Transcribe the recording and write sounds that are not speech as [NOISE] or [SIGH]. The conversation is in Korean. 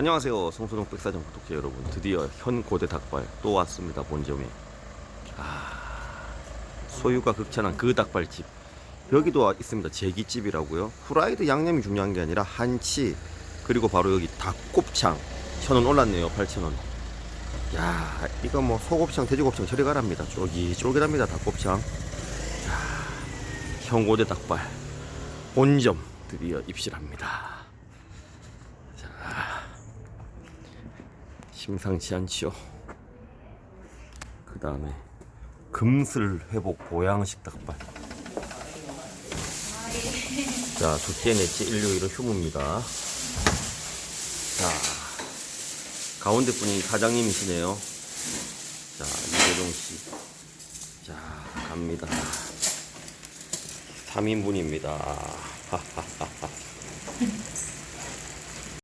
안녕하세요. 성소동 백사장 구독자 여러분. 드디어 현고대 닭발 또 왔습니다 본점에. 아 소유가 극찬한 그 닭발집. 여기도 있습니다. 제기집이라고요. 후라이드 양념이 중요한 게 아니라 한치 그리고 바로 여기 닭곱창. 천원 올랐네요 8천원. 야 이거 뭐 소곱창 돼지곱창 저리 가랍니다. 쫄깃쫄깃합니다 닭곱창. 자 현고대 닭발. 본점 드디어 입실합니다 심상치 않지요. 그 다음에 금슬 회복 보양식 닭발. 자, 두께내치 161호 휴무입니다. 자, 가운데 분이 사장님이시네요. 자, 이재동 씨. 자, 갑니다. 3인분입니다. [LAUGHS] 하하하하.